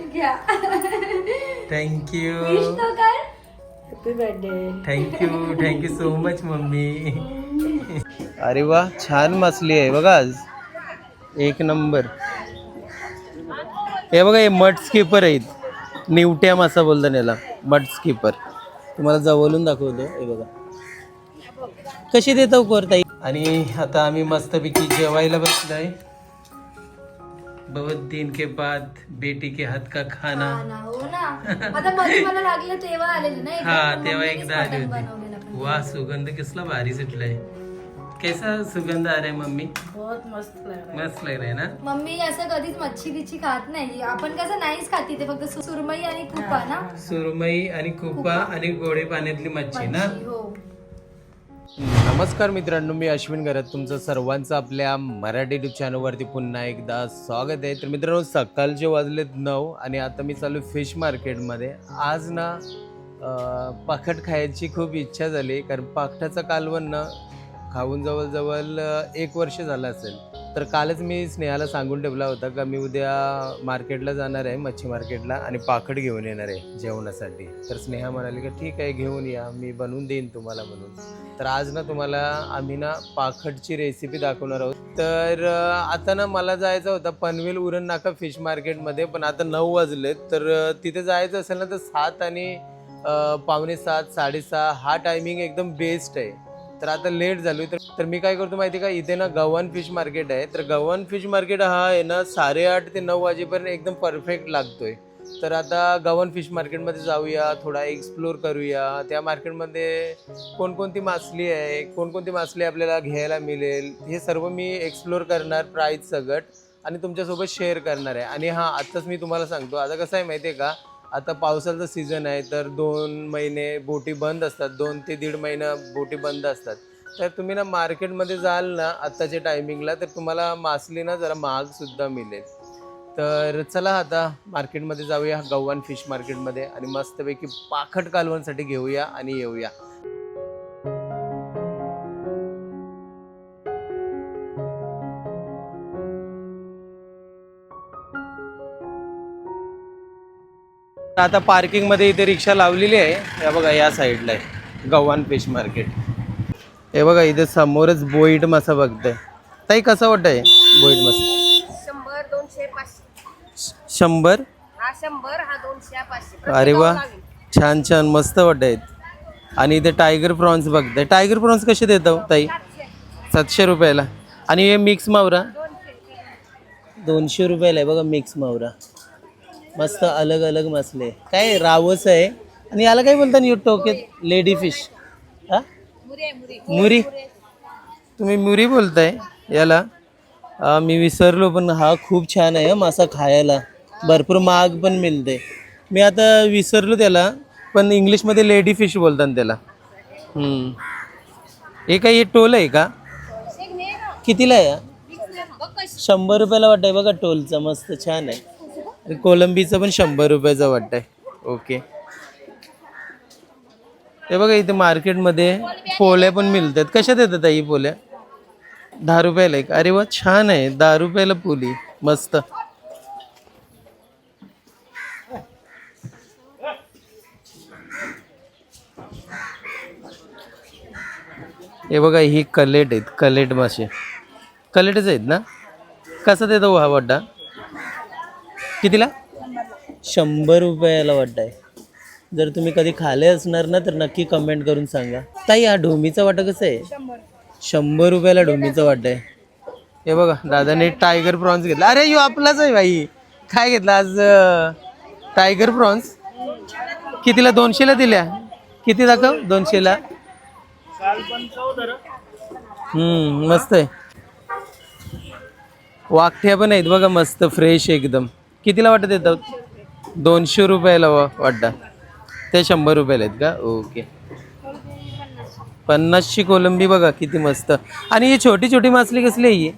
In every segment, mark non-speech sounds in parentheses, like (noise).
घ्या. Thank you wish तो कर. Happy birthday thank you thank you so much mummy. (laughs) अरे वा छान मासली आहे बघा आज. एक नंबर. हे बघा हे मड स्किपर आहेत. निवट्या मासा बोलतात याला मड स्किपर तुम्हाला जवळून दाखवतो हे बघा. कशी देतो कोरताई? आणि आता आम्ही मस्तपैकी जेवायला बसलोय. बहुत दिन के बाद बेटी के हात का खाना। हा ना, हो ना? आता मध्ये मला लागलं तेव्हा आलेली हा एकदा तेव्हा एकदा आली होती. वा सुगंध कसला भारी सुटलाय. कैसा सुगंध आ रहा है मम्मी? बहुत मस्त लग रहा है। मस्त लग रहा है ना? मम्मी असं कधीच मच्छी बिच्छी खात नाही. आपण कसं नाहीच खाती ते फक्त सुरमई आणि कुपा ना? सुरमई आणि कुपा आणि गोडे पाण्यातली मच्छी ना? हो. नमस्कार मित्रांनो मी अश्विन घरात तुमचं सर्वांचं आपल्या मराठी युट्यूब चॅनलवरती पुन्हा एकदा स्वागत आहे. तर मित्रांनो सकाळचे वाजलेत नऊ आणि आता मी चालू फिश मार्केटमध्ये. आज ना पाखट खायची खूप इच्छा झाली कारण पाखटाचं कालवण ना खाऊन जवळजवळ एक वर्ष झालं असेल. तर कालच मी स्नेहाला सांगून ठेवला होता का मी उद्या मार्केटला जाणार आहे मच्छी मार्केटला आणि पाखट घेऊन येणार आहे जेवणासाठी. तर स्नेहा म्हणाली की ठीक आहे घेऊन या मी बनवून देईन तुम्हाला म्हणून. तर आज ना तुम्हाला आम्ही ना पाखटची रेसिपी दाखवणार आहोत. तर आता ना मला जायचं होतं पनवेल उरण नाका फिश मार्केटमध्ये पण आता नऊ वाजलेत. तर तिथे जायचं असेल ना तर सात आणि पावणे सात साडेसहा हा टायमिंग एकदम बेस्ट आहे. तर आता लेट झालो तर तर मी काय करतो माहिती का? इथे ना गव्हाण फिश मार्केट आहे. तर गव्हाण फिश मार्केट हा आहे ना साडेआठ ते नऊ वाजेपर्यंत एकदम परफेक्ट लागतोय. तर आता गव्हाण फिश मार्केटमध्ये जाऊया थोडा एक्सप्लोर करूया. त्या मार्केटमध्ये कोणकोणती मासली आहे कोणकोणती मासली आपल्याला घ्यायला मिळेल हे सर्व मी एक्सप्लोर करणार प्राईज सगट आणि तुमच्यासोबत शेअर करणार आहे. आणि हां आत्ताच मी तुम्हाला सांगतो. आता कसं आहे माहिती आहे का? आता पावसाचा सीझन आहे तर दोन महिने बोटी बंद असतात. दोन ते दीड महिना बोटी बंद असतात. तर तुम्ही ना मार्केटमध्ये जाल ना आत्ताच्या टायमिंगला तर तुम्हाला मासली ना जरा महागसुद्धा मिळेल. तर चला आता मार्केटमध्ये जाऊया गव्हाण फिश मार्केटमध्ये आणि मस्तपैकी पाखट कालवणसाठी घेऊया आणि येऊया. आता पार्किंगमध्ये इथे रिक्षा लावलेली आहे. हे बघा या साईडला आहे. Gavhan fish market. हे बघा इथे समोरच बोईट मासा बघताय ताई कसा वाटतंय बोईट मासा शंभर दोनशे शंभर? हा हा अरे वा. छान छान मस्त वाटत आणि इथे टायगर प्रॉन्स बघताय टायगर प्रॉन्स कसे देतो ताई? सातशे. रुपयाला. आणि हे मिक्स मावरा? दोनशे रुपयाला आहे बघा मिक्स मावरा. मस्त अलग अलग मसले. काय रावस आहे. आणि याला काय बोलता यू टोकेत? Lady fish. हा? मुरी तुम्ही मुरी बोलताय याला. अं, मी विसरलो पण हा खूप छान आहे मासा खायला. भरपूर महाग पण मिळते. मी आता विसरलो त्याला पण इंग्लिशमध्ये लेडी फिश बोलतात त्याला. हे काय हे टोल आहे का? कितीला आहे? शंभर रुपयाला वाटतंय बघा टोलचा मस्त छान आहे. कोलंबीचं पण शंभर रुपयाचं आहे ओके ते बघा इथे मार्केटमध्ये पोल्या पण मिळतात. कशात येतात ही पोल्या? दहा रुपयाला एक. अरे वा छान आहे. दहा रुपयाला पोली. मस्त. हे बघा ही कलेट आहेत. कलेट मासे. कलेटच आहेत ना? कसा देतो हा वाटा कितीला? शंभर रुपयाला वाटा आहे. जर तुम्ही कधी खाले असणार ना तर नक्की कमेंट करून सांगा. ताई हा ढोमीचा वाटा कसं आहे? शंभर रुपयाला ढोमीचा वाटा आहे. हे बघा दादाने टायगर प्रॉन्स घेतला. अरे यो आपलाच आहे भाई. काय घेतला आज टायगर प्रॉन्स कितीला? दोनशेला दिल्या. किती दाखव? दोनशेला. मस्त आहे. वाकठ्या पण आहेत बघा मस्त फ्रेश एकदम. कितीला वाटत येतात दोनशे रुपयाला वा ते शंभर रुपयाला आहेत का? ओके. पन्नासची कोलंबी बघा किती मस्त. आणि ही छोटी छोटी मासली कसली आहे ही?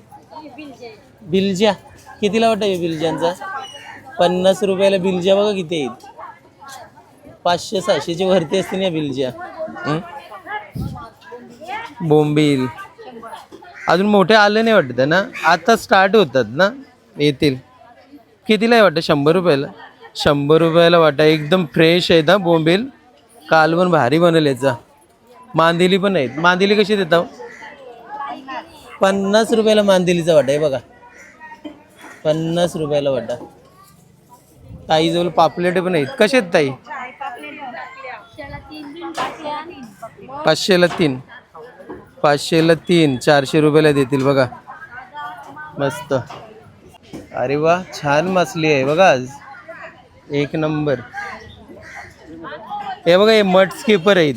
बिलज्या. कितीला वाटत आहे बिलज्यांचा? पन्नास रुपयाला बिलज्या बघा किती आहेत. पाचशे सहाशेची वरती असते ना बिलज्या. बोंबील. अजून मोठे आले नाही वाटतं ना? आता स्टार्ट होतात ना? येतील. कितीला आहे वाटतं? शंभर रुपयाला. शंभर रुपयाला वाटा एकदम फ्रेश आहे हा बोंबील. काल पण भारी बनल याचा. मांदिली पण आहेत. मांदिली कशी देता हो? पन्नास रुपयाला मांदिलीचा वाटा आहे बघा. पन्नास रुपयाला वाटा. ताईजवळ पापलेट पण आहेत. कसे आहेत ताई? पाचशेला तीन. पाचशेला तीन. चारशे रुपयाला देतील बघा. मस्त. अरे वा छान मासली आहे बघा. आज एक नंबर. हे बघा हे मट स्किपर आहेत.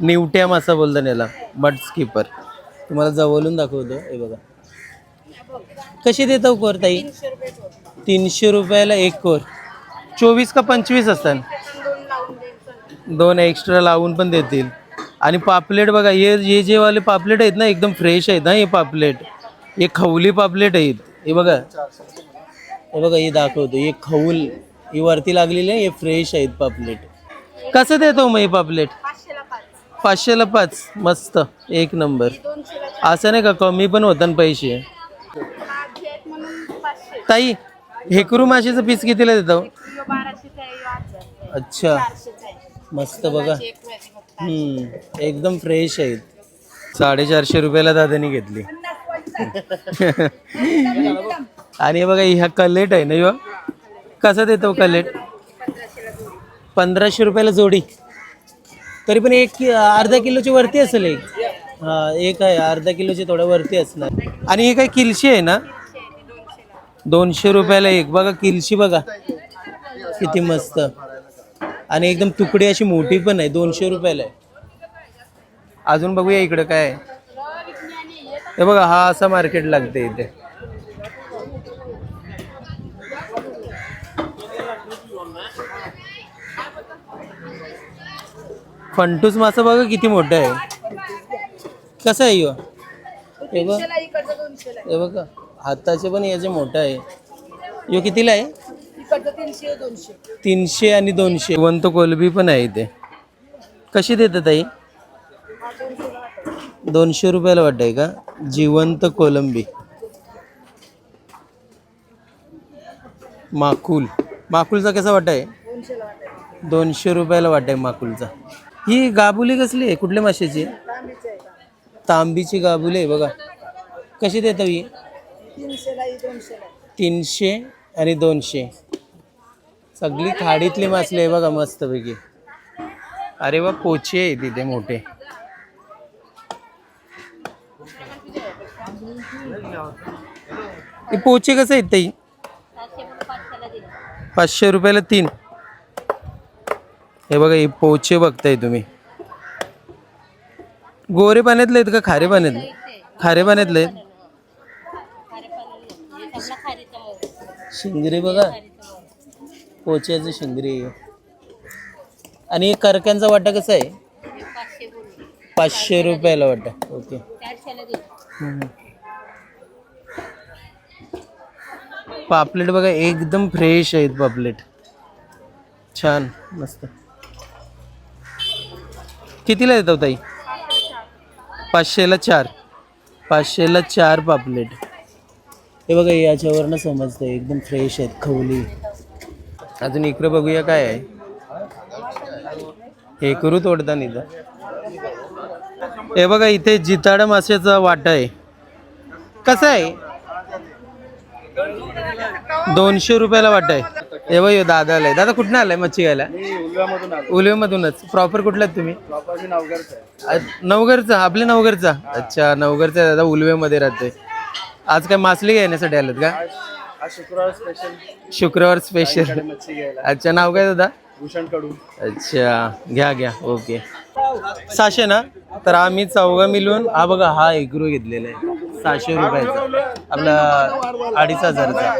निवट्या मासा बोलतात याला मट स्किपर तुम्हाला जवळून दाखवतो हे बघा. कशी देतो कोर ताई? तीनशे रुपयाला एक कोर. चोवीस का पंचवीस असतात? दोन एक्स्ट्रा लावून पण देतील. आणि पापलेट बघा हे हे जे वाले पापलेट आहेत ना एकदम फ्रेश आहेत ना हे पापलेट. हे खवली पापलेट आहेत. हे बघा. हे बघा हे दाखवतो. हे खवूल ही वरती लागलेली आहे हे फ्रेश आहेत पापलेट. कसं देतो मग हे पापलेट? पाचशेला पाच. मस्त. एक नंबर. असं नाही का? कमी पण होतात ना पैसे. ताई हेकरू माशीचं पीस कितीला देतो? अच्छा. मस्त बघा. हम्म. एकदम फ्रेश आहेत. साडेचारशे रुपयाला दादानी घेतली. (laughs) आणि हे बघा ह्या कलेट आहे ना ह्यो? कसा देतो कलेट? पंधराशे रुपयाला जोडी. तरी पण एक कि- अर्धा किलोची वरती असेल एक. हा एक आहे अर्धा किलोची थोड्या वरती असणार. आणि हे काय किलशी आहे ना? दोनशे रुपयाला एक. बघा किलशी बघा. किती मस्त. आणि एकदम तुकडी अशी मोठी पण आहे दोनशे रुपयाला आहे. अजून बघूया इकडं काय आहे. हे बघा हा असा मार्केट लागते इथे. फंटूस मासा बघा किती मोठा आहे. कसा आहे ह्यो हे बघ. हे बघा हाताचे पण याचे मोठा आहे. ह्यो कितीला आहे? तीनशे आणि दोनशे. वंत कोलबी पण आहे इथे. कशी देतात ताई दोनशे रुपयाला वाटाय का? जिवंत कोलंबी. माकुल. माकुलचा कसा वाटाय दोनशे रुपयाला वाटाय माकुलचा. ही गाबुली कसली आहे? कुठल्या माशाची तांबीची गाबुली आहे बघा. कशी देता ही? तीनशे आणि दोनशे. सगळी खाडीतली मासली आहे बघा मस्तपैकी. अरे वा पोचे आहे तिथे मोठे. हे पोचे कसं आहेत ताई? पाचशे रुपयाला तीन. हे बघा हे पोचे बघताय तुम्ही. गोरे पाण्यातले आहेत का खारे पाण्यातले? खारे पाण्यातले आहेत? शिंगरे बघा. पोच्याचं शिंगरे. आणि करक्यांचा वाटा कसा आहे? पाचशे रुपयाला वाटा. ओके. पापलेट बघा एकदम फ्रेश आहेत पापलेट. छान मस्त. कितीला देतो ताई? पाचशेला चार. पाचशेला चार पापलेट. हे बघा याच्यावरनं समजतं एकदम फ्रेश आहेत खवली. अजून इकडं बघूया काय आहे. हे करू तोडता तर हे बघा इथे जिताडा माशाचा वाटा आहे. कसा आहे? दोनशे रुपयाला वाटा आहे. हे बघ दादा आलाय दादा कुठनं आलाय मच्छी घ्यायला? उलव्यामधूनच. प्रॉपर कुठला तुम्ही? नवघरचा आपल्या नवघरचा अच्छा नवघरचा दादा उलव्यामध्ये राहतोय. आज काय मासली घेण्यासाठी आलेत का? शुक्रवार स्पेशल अच्छा नाव काय दादा? भूषण कडू अच्छा घ्या घ्या. ओके. सहाशे ना? तर आम्ही चौघा मिळून हा बघा हा एग्रो घेतलेला आहे. सहाशे रुपयाचा. आपला अडीच हजारचा.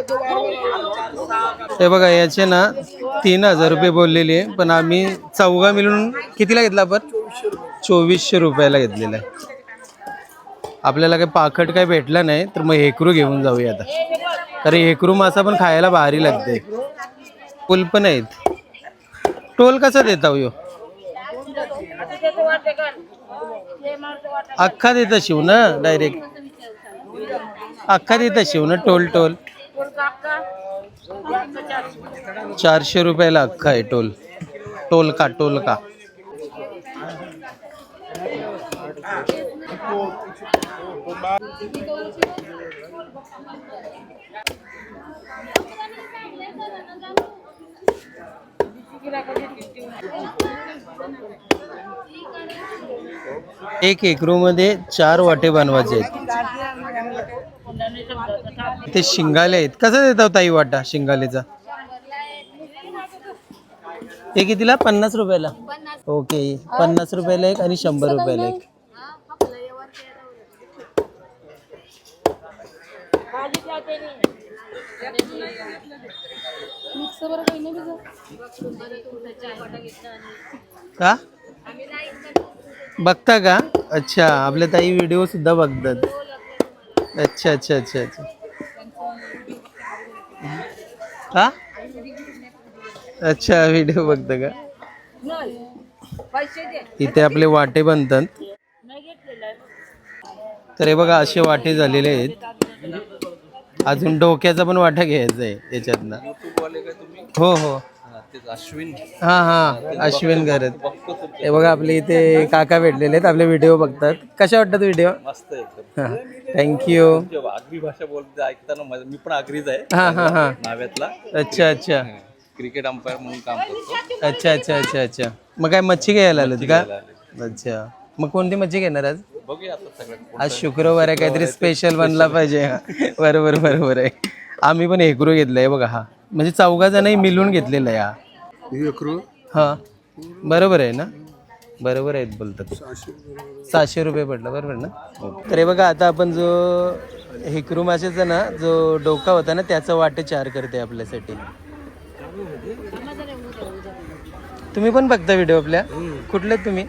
ते बघा याचे ना तीन हजार रुपये बोललेले आहे. पण आम्ही चौघा मिळून कितीला घेतला आपण? चोवीसशे रुपयाला घेतलेला आहे. आपल्याला काही पाखट काही भेटला नाही तर मग हेकरू घेऊन जाऊया आता. कारण हेकरू मासा पण खायला भारी लागते. पुल पण आहेत. टोल कसा देता हो अख्खा देता शिव ना डायरेक्ट अख्खा देता शिव ना टोल टोल. चारशे रुपयाला अख्खा आहे टोल. टोलका टोलका एक एकरू मध्ये चार वाटे बनवायचे आहेत. ते शिंगाले आहेत. कसं देता ताई वाटा शिंगालेचा? हे कितीला? पन्नास रुपयाला. ओके पन्नास रुपयाला एक आणि शंभर रुपयाला एक. का? बघता का? अच्छा आपल्या ताई व्हिडिओ सुद्धा बघतात. अच्छा अच्छा अच्छा अच्छा. का? अच्छा व्हिडिओ बघता का? इथे आपले वाटे बनतात. तर हे बघा असे वाटे झालेले आहेत. अजून डोक्याचा पण वाटा घ्यायचा आहे याच्यातनं. हो हो. हा हा अश्विन करत हे बघा आपले इथे काका भेटलेले आहेत आपले व्हिडिओ बघतात. कशा वाटतात व्हिडिओ? मस्त थँक्यू आगरी भाषा बोलते ऐकताना मजा- मी पण आगरीच आहे. हा हा हा. नाव्यातला. अच्छा अच्छा. क्रिकेट अंपायर म्हणून काम करतो. अच्छा अच्छा अच्छा अच्छा. मग काय मच्छी घ्यायला आलं का? अच्छा. मग कोणती मच्छी घेणार आज? बघूया आज शुक्रवार आहे काहीतरी स्पेशल बनला पाहिजे. बरोबर बरोबर आहे. आम्ही पण हेकरू घेतलंय बघा हा. म्हणजे चौघा जणही मिळून घेतलेला आहे हा. हा. बरोबर आहे ना? बरोबर आहेत बोलतात. सहाशे रुपये पडला. बरोबर ना. तर हे बघा आता आपण जो हेकरू माशाचा ना जो डोका होता ना त्याचा वाटे चार करते आपल्यासाठी. तुम्ही पण बघता व्हिडिओ आपल्या? कुठले आहेत तुम्ही?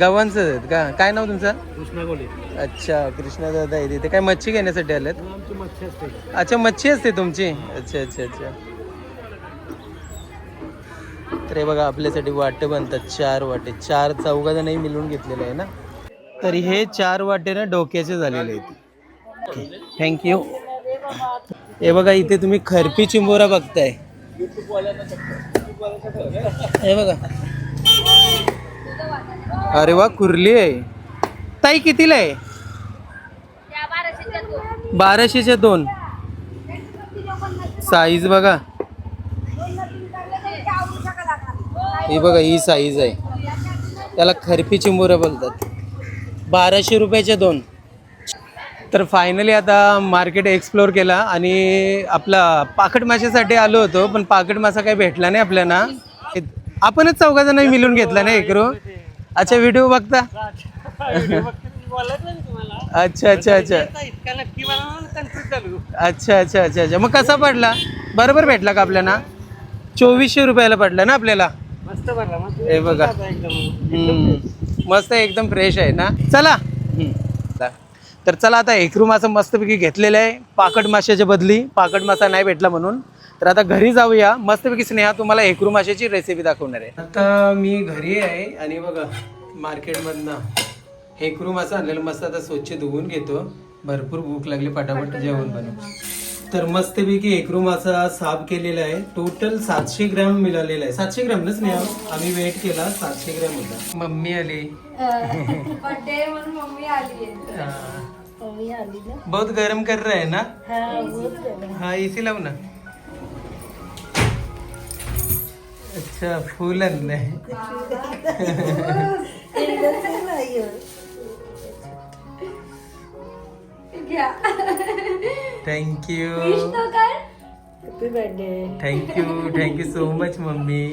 गावांचं आहेत का? काय नाव तुमचं? अच्छा कृष्णा दादा आहे तिथे काय मच्छी घेण्यासाठी आलेत? अच्छा मच्छी असते तुमची? अच्छा अच्छा अच्छा. तर हे बघा आपल्यासाठी वाटे बनतात. चार वाटे. चार चौघा जणही मिळून घेतलेले आहे ना? तर हे चार वाटे ना डोक्याचे झालेले आहेत. थँक्यू हे बघा इथे तुम्ही खरपी चिंबोरा बघताय. हे बघा. अरे वा कुर्ली आहे. ताई कितीला आहे? बाराशेच्या दोन. साईज बघा. ही बघा ही साईज आहे. त्याला खरपी चिंबोऱ्या बोलतात. बाराशे रुपयाच्या दोन. तर फायनली आता मार्केट एक्सप्लोअर केला आणि आपला पाकट माशासाठी आलो होतो पण पाकट मासा काही भेटला नाही आपल्याला. आपणच चौघा जण मिळून घेतला नाही एकरो? अच्छा व्हिडिओ बघता? अच्छा अच्छा अच्छा. अच्छा अच्छा अच्छा अच्छा. मग कसा पडला? बरोबर भेटला का आपल्याला? चोवीसशे रुपयाला पडला ना आपल्याला? हे बघा. मस्त आहे, एकदम. फ्रेश आहे ना? चला. तर चला आता एकरू मासा मस्तपैकी घेतलेलं आहे. पाकट माशाच्या बदली. पाकट मासा नाही भेटला म्हणून. तर आता घरी जाऊया. मस्तपैकी स्नेहा तुम्हाला एकरू माशाची रेसिपी दाखवणार आहे. आता मी घरी आहे आणि बघा मार्केटमधनं हेकरू मासा आणलेला मस्त आता स्वच्छ धुवून घेतो. भरपूर भूक लागली पटापट जेवण बनव तर मस्तपैकी एकरू मासा साफ केलेला आहे. टोटल सातशे ग्रॅम मिळालेला आहे. सातशे ग्रॅम नच नाही आम्ही वेट केला सातशे ग्रॅम होता. मम्मी आली. बर्थडे म्हणून मम्मी आली बहुत गरम कर रहा है ना? हाँ इसी लाव ना. अच्छा फूल आणलंय thank you thank you thank you so much mummy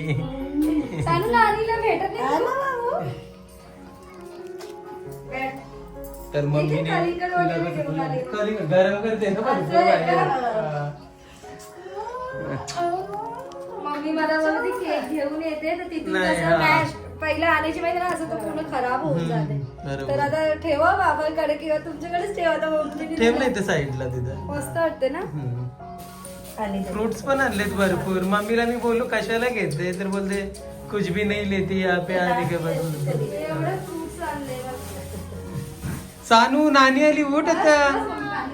तर मम्मीने गरम करते ना मम्मी मला बोलते केक घेऊन येते तर तिथून नाही, कसं हा. मॅश पहिलं आणायची माहिती ना असं तो पूर्ण खराब होऊन जाते. बरोबर. तर आता ठेवा बाबांकडे किंवा तुमच्याकडेच ठेवा तर मम्मीने ठेव नाही ते साईडला तिथं. मस्त वाटते ना? फ्रुट्स पण आणलेत भरपूर. मम्मीला मी बोललो कशाला घेते? तर बोलते कुछ भी नहीं लेती यहाँ पे आने के बाद. एवढे फ्रुट्स आणले मस्त. सानू नानी आली उठ आता.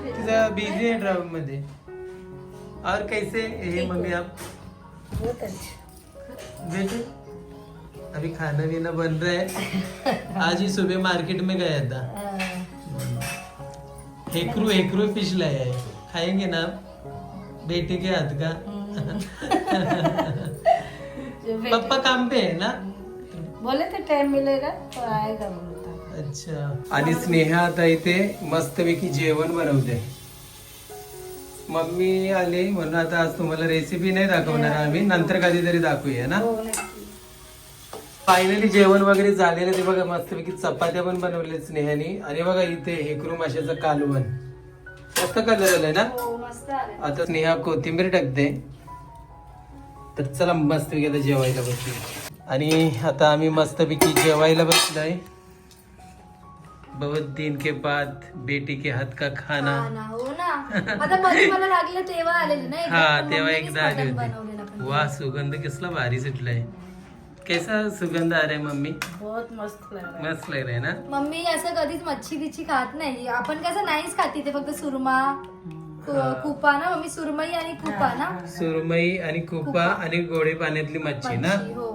तिचा बिझी आहे ड्राईव्हमध्ये. और कैसे? ये मम्मी आप बेटे अभी खाना पीना बन रहा है। आज ही सुबह मार्केट में गया था। हेकरू हेकरू फिश लाया है। खाएंगे ना बेटे के हाथ का। पप्पा काम पे है ना? बोले तो टाइम मिलेगा तो आएगा बोलता। अच्छा। आणि स्नेहा आता इथे मस्तपैकी जेवण बनवते. मम्मी आली म्हणून आता आज तुम्हाला रेसिपी नाही दाखवणार आम्ही. नंतर कधीतरी दाखवूया ना? फायनली जेवण वगैरे झालेलं ते बघा मस्तपैकी चपात्या पण बनवल्या स्नेहानी. आणि बघा इथे हेकरू माशाचं कालवण. मस्त कलर आलाय ना? हो आता स्नेहा कोथिंबीर टाकते. तर चला मस्तपैकी आता जेवायला बसलो आणि आता आम्ही मस्तपैकी जेवायला बसलोय. बहुत दिन के बाद बेटी के हात का खाना। हा ना हो ना। आता मध्ये मला लागलं तेव्हा आलेली हा तेव्हा एकदा आली होती. वा सुगंध कसला भारी सुटलाय. कैसा सुगंध आ रहा है मम्मी? बहुत मस्त लग रहा है। मस्त लग रहा है ना? मम्मी असं कधीच मच्छी बिच्छी खात नाही. आपण कसं नाहीच खाती ते फक्त सुरमा कुपा ना मम्मी सुरमई आणि कुपा ना? सुरमई आणि कुपा आणि गोडे पाण्यातली मच्छी ना? हो.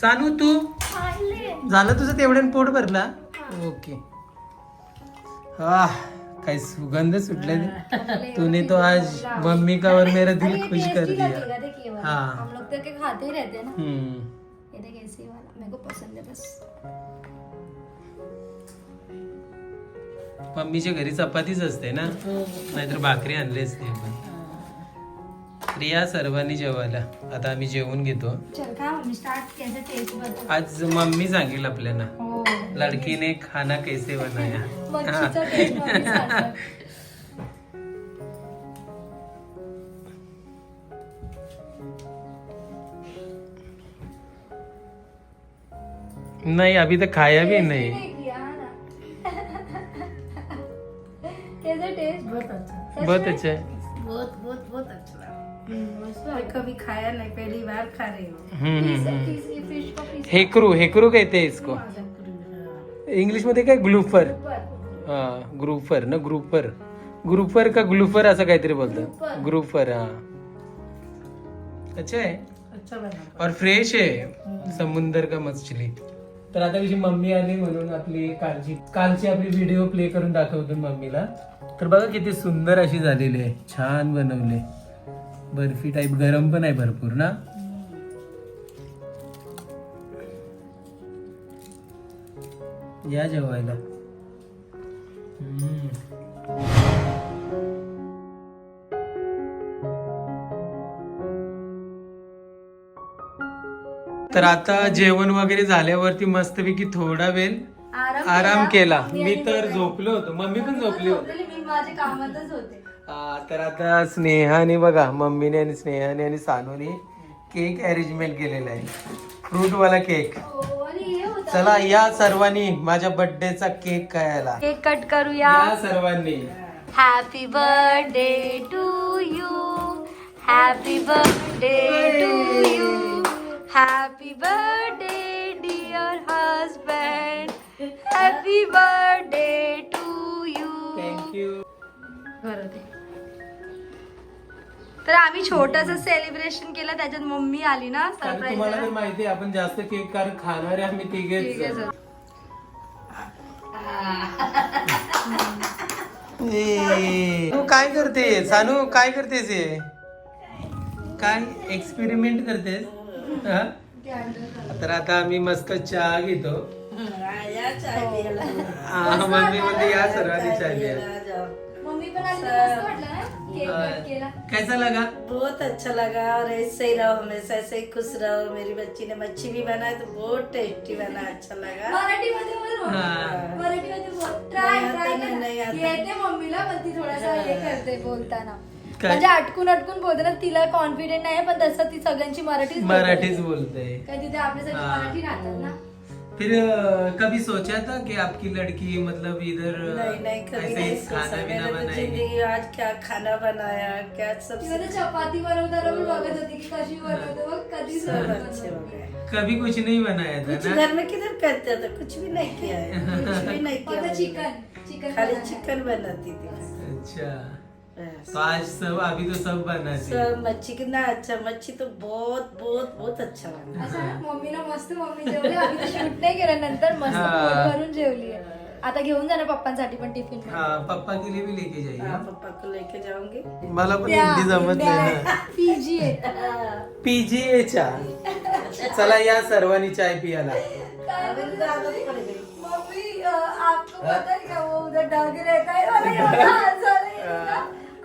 सानू तू. झालं तुझं तेवढ्यानं पोट भरला? ओके. आह काय सुगंध सुटले तूने तो आज मम्मी का और मेरा दिल खुश कर दिया। हाँ। हम लोग तो क्या खाते ही रहते हैं ना. हम्म. ये देख ऐसे वाला. मेरे को पसंद है बस. मम्मीच्या घरी चपातीच असते ना? नाहीतर भाकरी आणली असते आपण. तर या सर्वांनी जेवायला. आता आम्ही जेवून घेतो. का आज मम्मी सांगेल आपल्याला. हो लड़की ने खाना कैसे बनाया. नहीं अभी तक खाया भी नहीं। नहीं किया ना? (laughs) कैसे टेस्ट बहुत अच्छा। बहुत अच्छा। है बहुत बहुत बहुत अच्छा कभी खाया नहीं पहली बार खा रही हूँ। हेकरू हेकरू कहते हैं इसको। इंग्लिशमध्ये काय? ग्लुफर. हा ग्रुफर ना ग्रुपर ग्रुपर का ग्लुफर असं काहीतरी बोलतात. ग्रुफर हा. अच्छा आहे. अच्छा बना. और फ्रेश आहे. समुंदर का मछली. तर आता कशी मम्मी आली म्हणून आपली कालची कालची आपली व्हिडिओ प्ले करून दाखवतो मम्मीला. तर बघा किती सुंदर अशी झालेली आहे. छान बनवले बर्फी टाईप गरम पण आहे भरपूर ना? या जेवायला. तर आता जेवण वगैरे झाल्यावरती मस्तपैकी थोडा वेळ आराम केला. मी तर झोपलो होतो. मम्मी पण झोपली होती. झोपलेली. मी माझ्या कामातच होते. तर आता स्नेहाने बघा मम्मीने आणि स्नेहाने आणि सानूने केक अरेंजमेंट केलेला आहे. फ्रूट वाला केक. हो. चला या सर्वांनी माझ्या बर्थडेचा केक खायला. केक कट करूया. या सर्वांनी. Happy birthday to you happy birthday to you happy birthday dear husband happy birthday to you thank you तर आम्ही छोटस सेलिब्रेशन केलं त्याच्यात मम्मी आली ना कारण तुम्हाला तर सरप्राईज माहिती आहे आपण जास्त केक कारण खाणारे आम्ही तिघेच ए, तू काय करते सानू काय करतेस हे? काय एक्सपेरिमेंट करतेस? हा? तर आता आम्ही मस्त चहा घेतो. या चाय पियला हा, मम्मी म्हणते या सर्वांनी चहा घ्या आ जाओ मम्मी पण आली तर मस्त वाटलं ना? केक कट केला. कैसा लगा बहुत अच्छा लगा. और ऐसे ही रहो हमेशा ऐसे ही खुश रहो. मेरी बच्ची ने मच्छी भी बनाई तो बहुत टेस्टी बना अच्छा लगा. मराठीमध्ये बोल हा. मराठीमध्ये बोल ट्राय नाही ट्राय आता नाही आता. येते मम्मीला पण ती थोडासा हे करते बोलताना. काय? म्हणजे अटकून अटकून बोलते ना तिला कॉन्फिडेंट नाही पण तसं ती सगळ्यांची मराठीच बोलते. मराठीच बोलते. काय तिथे आपले सगळे हा. मराठी राहतात ना. फिर कभी सोचा था कि आपकी लड़की मतलब इधर नहीं नहीं कभी ऐसे नहीं सोचा। खाना मैंने तो बनाएगी? जिंदगी आज क्या खाना बनाया क्या सब तिला तर चपाती बनवताना पण बघत होती की कशी बनवते बघ कधी सब अच्छे हो गए। कभी कुछ नहीं बनाया था कुछ ना? घर में किधर करते थे? कुछ भी नहीं किया है। (laughs) कुछ भी नहीं किया। चिकन चिकन खाली. चिकन बनाती थी। अच्छा। तो आज सब अभी तो सब बनाते सब मच्छी कितना अच्छा मच्छी तो बहुत बहुत बहुत अच्छा बना असं ना, मम्मीला मस्त मम्मी जेवली आम्ही शूट नाही केलं नंतर मस्त हा. पोट भरून जेवली आता घेऊन जाणार पप्पांसाठी पण टिफिन हाँ पापा के लिए भी लेके जाइए। हाँ, पापा को लेके जाऊंगी। मला पण हिंदी जमत नाही. ना पीजी पीजीए चा चला या सर्वांनी चाय पियाला. अभी तो मम्मी आपको पता है क्या वो उधर डग रहता है।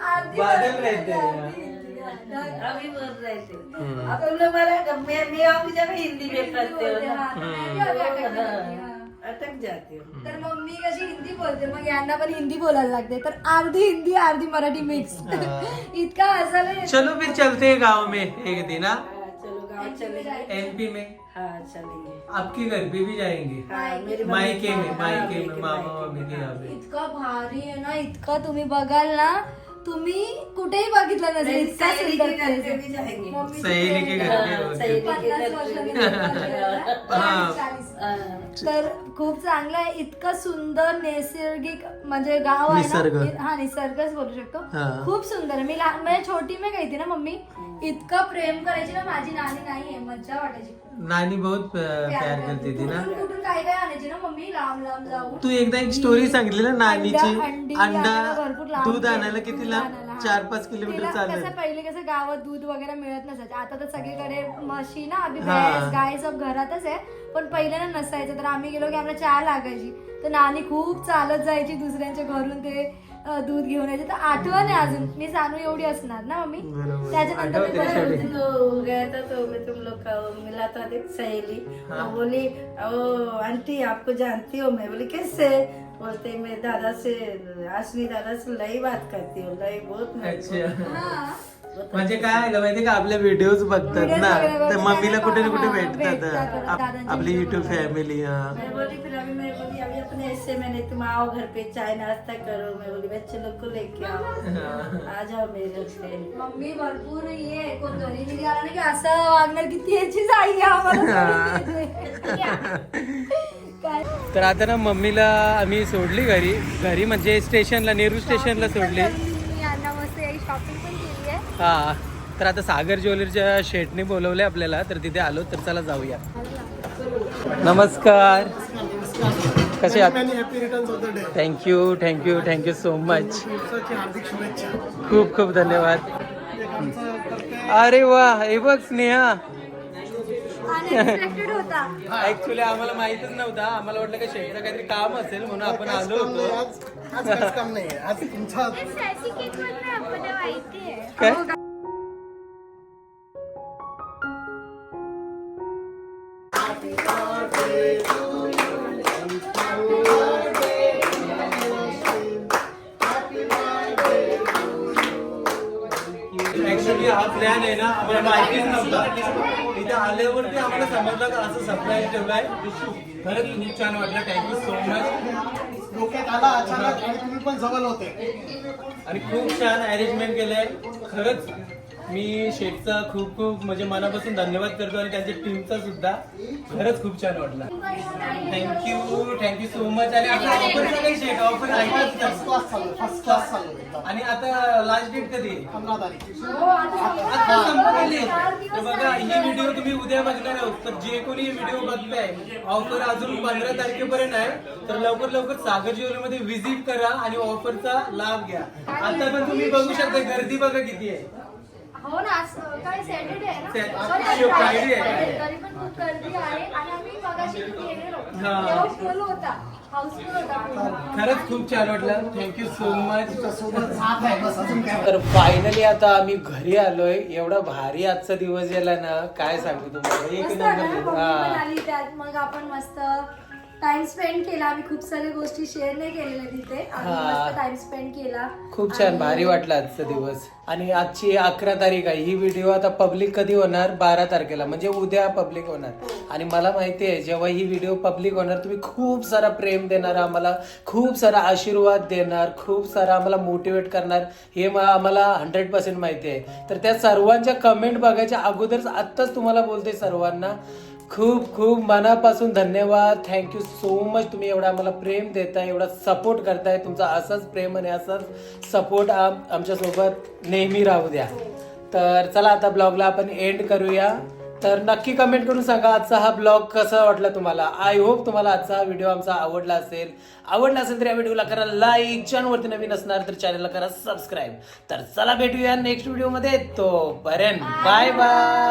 है। बादल रहते हैं। हिंदी का। अभी बोल रहे थे। अब तुम लोग हमारा मैं मैं आऊँगी जब हिंदी में पढ़ते हो ना? हाँ, तो अटक जाती हूँ, हाँ. अटक जाती हो। तर मम्मी कशी हिंदी बोलते मग यांना पण हिंदी बोलायला लागते तर अर्धी हिंदी अर्धी मराठी मिक्स (laughs) इतका हसायला. चलो फिर चलते हैं गाँव में एक दिन हाँ। हाँ, चलो गाँव चलेंगे. एमपी में। हाँ चलेंगे। आपके घर पे भी जाएँगे? हाँ मायके में हाँ, मायके में मामा मामी के यहाँ पे। इतकं भारी है ना इतका तुम्ही बघाल ना तुम्ही कुठेही बघितलं नसेल इतका सुंदर place आहे. मम्मीची हाँ, चाळीस, तर खूप चांगलं आहे. इतकं सुंदर नैसर्गिक म्हणजे गाव आहे निसर्ग. ना हा निसर्गच बोलू शकतो. खूप सुंदर आहे. मी लहान म्हणजे छोटी मी काही ना मम्मी. इतकं प्रेम करायची ना माझी नानी नाहीये मज्जा वाटायची. नानी बहुत अं, प्यार करती थी ना. कुठून काय आणायची ना मम्मी? लांब लांब जाऊन. तू एकदा एक स्टोरी सांगितली ना नानीची अंडा- लांब दूध आणायला जायचं, किती दूध लांब? आणायला. चार पाच किलोमीटर तिला चालत. कसं पहिले कसं गावात दूध वगैरे मिळत नसायचं. आता तर सगळीकडे म्हशी ना अभि हा. भैंस गाय सब घरातच आहे. पण पहिले ना नसायचं. तर आम्ही गेलो की आम्हाला चहा लागायची. तर नानी खूप चालत जायची दुसऱ्यांच्या घरून ते. अं, दूध घेऊन यायचे. तर आठवण आहे अजून. मी जानू एवढी असणार ना मम्मी बरोबर. त्याच्यानंतर आठवते मी. परत- तो गया था तो मैं तुम लोग का वो मिला था देख सहेली. हाँ। वो बोली ओ आंटी आपको जानती हो मैं. बोली कैसे? बोलते मैं दादा से आशनी दादा से लई बात करती हूँ लई बहुत अच्छा. (laughs) हा. म्हणजे काय आहे माहिती का? आपल्या व्हिडिओज बघतात Videos ना. वगैरे बघतात. तर मम्मीला कुठे ना कुठे हा, भेटतात. भेटतात. आप- दादांचे आपली युट्यूब. फॅमिली हा. मैं बोली फिर अभी मैं बोली अभी ऐसे मैंने तुम आओ घर पे चाय नाश्ता करो। मैं बोली बच्चे लोग को लेके आओ। आ जाओ मेरे से। मम्मी भरपूर ये कोण घरी निघाला आला नाही की असं वागणार किती याचीच आई आम्हाला तर आता ना मम्मीला आम्ही सोडली घरी. घरी म्हणजे स्टेशनला नेहरू स्टेशनला सोडली. मी. यांना मस्त शॉपिंग पण केली आहे. हा. तर आता सागर ज्वेलरीच्या शेटने बोलवलंय आपल्याला. तर तिथे आलो तर चला जाऊया. नमस्कार. कसे आहात? Happy returns of the day thank you thank you thank you so much खूप खूप धन्यवाद. अरे वा हे बघ स्नेहा. ऍक्च्युली आम्हाला माहितच नव्हता. आम्हाला वाटलं का शेटचं काहीतरी काम असेल म्हणून आपण आलो होतो. आज आज काहीच काम नाही आज तुमचा काय? समजलं का असं सरप्राईज ठेवलाय. खरंच खूप छान वाटलं. थँक्यू सो मच डोक्यात आला अचानक आणि तुम्ही पण जवळ होते. आणि खूप छान अरेंजमेंट केलंय. खरंच मी शेठचा खूप खूप म्हणजे मनापासून धन्यवाद करतो आणि त्यांच्या टीमचा सुद्धा खरंच खूप छान वाटला. थँक्यू थँक्यू सो मच आणि आता ऑफरचं काही शेट ऑफर फर्स्ट क्लास चालू फर्स्ट क्लास चालू. एकदम आणि आता लास्ट डेट कधी आहे? पंधरा तारीख. आता संपलेली आहे. तर बघा ही व्हिडिओ तुम्ही उद्या बघणार आहोत. तर जे कोणी व्हिडिओ बघताय ऑफर अजून पंधरा तारखेपर्यंत आहे. तर लवकर लवकर सागर ज्वेलरी मध्ये व्हिजिट करा आणि ऑफरचा लाभ घ्या. आता पण तुम्ही बघू शकता गर्दी बघा किती आहे. हो ना आज काय सॅटर्डे आहे ना. Sorry, आज Friday आहे. तरी पण खूप गर्दी आहे. आणि आम्ही मगाशी गेलेलो. हा. तेव्हा फुल होता. हाऊसफुल होता पूर्ण. खरंच खूप छान वाटलं. थँक्यू सो मच तर फायनली आता आम्ही घरी आलोय. एवढा भारी आजचा दिवस गेला ना काय सांगू तुम्हाला? एक मस्त वाटलं ना, नंबर मम्मी हा. पण आली त्यात. मग आपण मस्त टाइम स्पेंड केला. आम्ही खूप साऱ्या गोष्टी शेअर नाही केलेल्या तिथे. आम्ही हा. मस्त टाइम स्पेंड केला. खूप छान. आणि- भारी वाटला आजचा दिवस. आणि आजची अकरा तारीख आहे. ही व्हिडिओ आता पब्लिक कधी होणार? बारा तारखेला. म्हणजे उद्या पब्लिक होणार. आणि मला माहिती आहे जेव्हा ही व्हिडिओ पब्लिक होणार तुम्ही खूप सारा प्रेम देणार आम्हाला खूप सारा आशीर्वाद देणार खूप सारा आम्हाला मोटिवेट करणार. हे म- आम्हाला हंड्रेड पर्सेंट माहिती आहे. तर त्या सर्वांच्या कमेंट बघायच्या अगोदरच आत्ताच तुम्हाला बोलते सर्वांना. खूप खूप मनापासून धन्यवाद. थँक्यू सो मच तुम्ही एवढा आम्हाला प्रेम देताय एवढा सपोर्ट करताय. तुमचा असंच प्रेम आणि असंच सपोर्ट आमच्यासोबत नेहमी राहू द्या. तर चला आता ब्लॉगला आपण एंड करूया. तर नक्की कमेंट करून सांगा आजचा हा ब्लॉग कसा वाटला तुम्हाला? आय होप तुम्हाला आजचा हा व्हिडिओ आमचा आवडला असेल. आवडला असेल तर या व्हिडिओला करा लाईक चॅनलवरती नवीन असणार तर चॅनलला करा सबस्क्राईब तर चला भेटूया नेक्स्ट व्हिडिओमध्ये तो पर्यंत बाय बाय